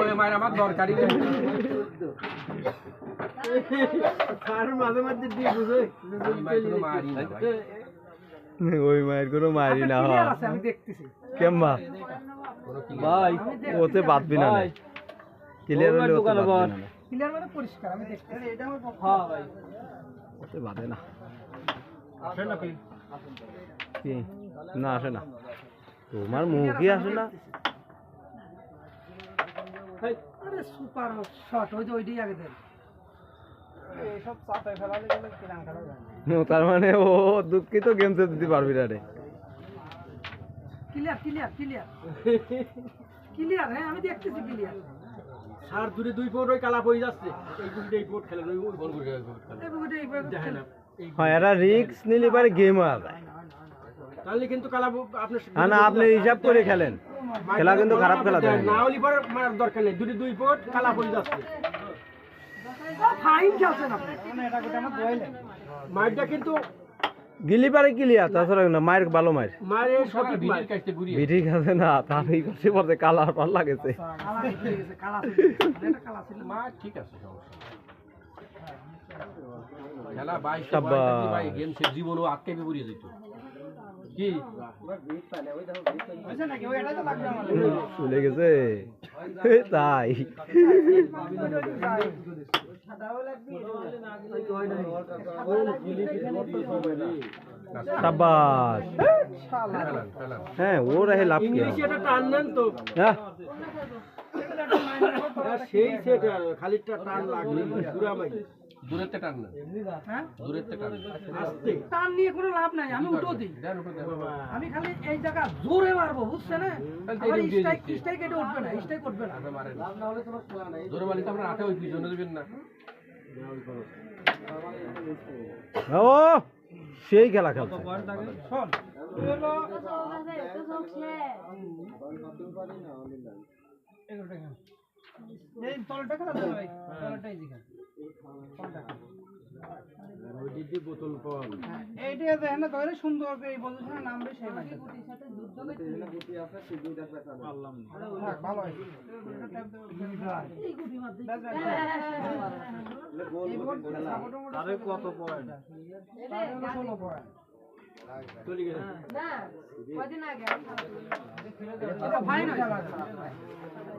ওই মায়ের আমার দরকারই নেই। মাঝে মাঝে দিয়ে বুঝে কোনো মারি না ভাই। ওই মায়ের কোনো মারি না আমি দেখতেছি। কেম্বা? কোনো কি ভাই ওতে বাঁধবি না ক্লিয়ার হলে ওতে বাঁধবি না ক্লিয়ার মানে পরিষ্কার আমি দেখতেছি। এটা আমার হ্যাঁ ভাই। ওতে বাঁধে না। আসে না? কি? না আসে না। তোমার মুখই আসে না। আরে সুপার শট ওই যে ওইটাই আগে দেন। এইসব চাপে ফেলালে গেলে কিরাম খেলা যায় তার মানে ও দুঃখিত গেম দিতে পারবি না রে। ক্লিয়ার ক্লিয়ার ক্লিয়ার ক্লিয়ার হ্যাঁ আমি দেখতেছি ক্লিয়ার সার দূরে দুই ফুট ওই কালা পড়ে যাচ্ছে। এই দুটো এই ফুট খেলেন ওই ওই করে ওই ফোন করে। এই বুঝে দেখেন হ্যাঁ এটা রিক্স নিলে পারে গেম তাহলে কিন্তু কালা হ্যাঁ না আপনি হিসাব করে খেলেন। খেলা কিন্তু খারাপ খেলা দেয় না হলে পরে মারার দরকার নেই। দুটো দুই ফুট কালা পড়ে যাচ্ছে। ফাইন খেলছেন আপনি। মারটা কিন্তু গিলি পারে ক্লিয়ার তাছাড়া না মায়ের ভালো মায়ের। মারে সব সঠিক ভিডিও মার কাটতে ঘুরিয়ে। বিটি না তার এই পাশে পড়তে কালার পার লাগেছে কালা হয়ে গেছে। কালা ছিল এটা কালা ছিল মা ঠিক আছে সমস্যা খেলা বাইশ সাব্বাস। ভাই? গেম সে জীবনও আটকে বেরিয়ে যেত কি? চলে গেছে। তাই। হ্যাঁ ওর হে লাভ কি? এটা টান নেন তো। হ্যাঁ। সেই সেট খালিটা টান লাগবে পুরা মাই দূরের থেকে টান না। হ্যাঁ? দূরের থেকে টান নিয়ে কোনো লাভ নাই আমি উঠো দিই। আমি খালি এই জায়গা জোরে মারবো বুঝছে না স্ট্রাইক স্ট্রাইক এটা উঠবে না স্ট্রাইক উঠবে না। আপনি মারেন। জোরে মারলে তো হাতে ওই পিছনে দেবেন না। ও সেই খেলা খেলছে। এই তলটা খেলা ভাই তলটাই জিগা কত পয়েন্ট ষোলো point। চলে গেছে এটা fine হয়েছে।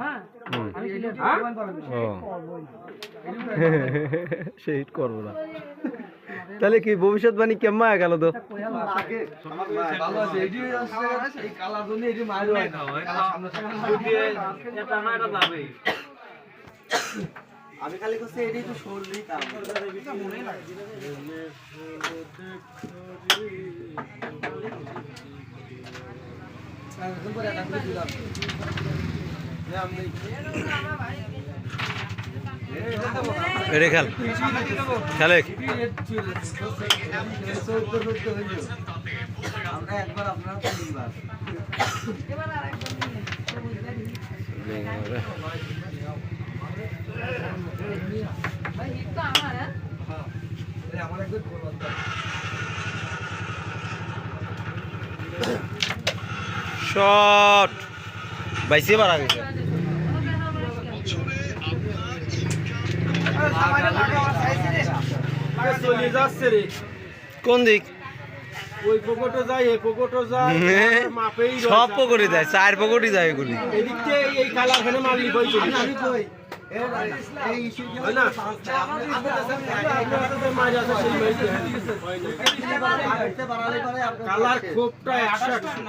হ্যাঁ। আমি ক্লিয়ার ও। সেই করব না। তাহলে কি ভবিষ্যৎবাণী কেমন হয়ে গেল তো? আমি খালি করছি এটাই তো সরলি কাম এরে খেল। খেলে আমরা একবার আপনার তিনবার আমার একবার বলবার শট। বাইসে বার গেছে। যাচ্ছে কোন দিক? ওই পকেটও যায় এই পকেটও যায় মাপেই। সব পকটে যায় চার পকটে যায় এগুলি। এদিক এই কালার খানে মারলি কই চলে আমি কই এই ইস্যু হয় না মাঝে আছে সেই মাইতে বাড়ালে পরে আপনার কালার খুবটা একশো একশো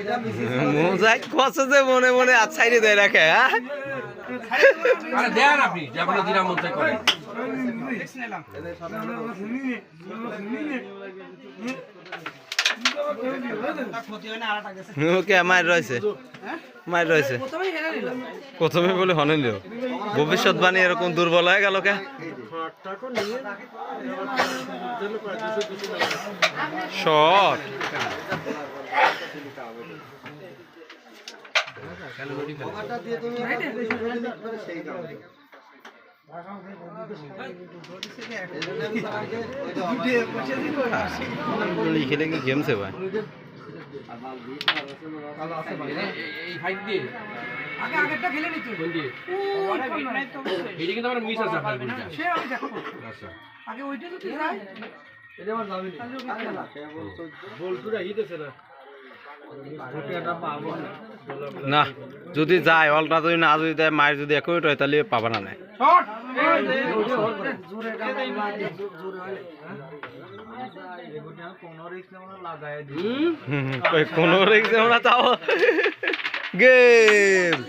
এটা মিশিয়ে মোজাই কষ্ট যে মনে মনে আর দেয় রাখে হ্যাঁ? আরে দেন আপনি যেমন দিনা মন চাই করেন ওকে মায়ের রয়েছে। মায়ের রয়েছে। প্রথমে এরকম দুর্বল হয়ে গেল কে তুমি সেই কারণে এই জন্য আমি তোমাকে ওই যে over- খেলে কি গেমসে ভাই আগে আচ্ছা ওইটা যদি যায় এটা আমার যাবে না যদি যায় অলটা যদি না যদি দেয় মায়ের যদি একই হয় তাহলে পাবা না হয় কোনো রিক্স তাও। গেম!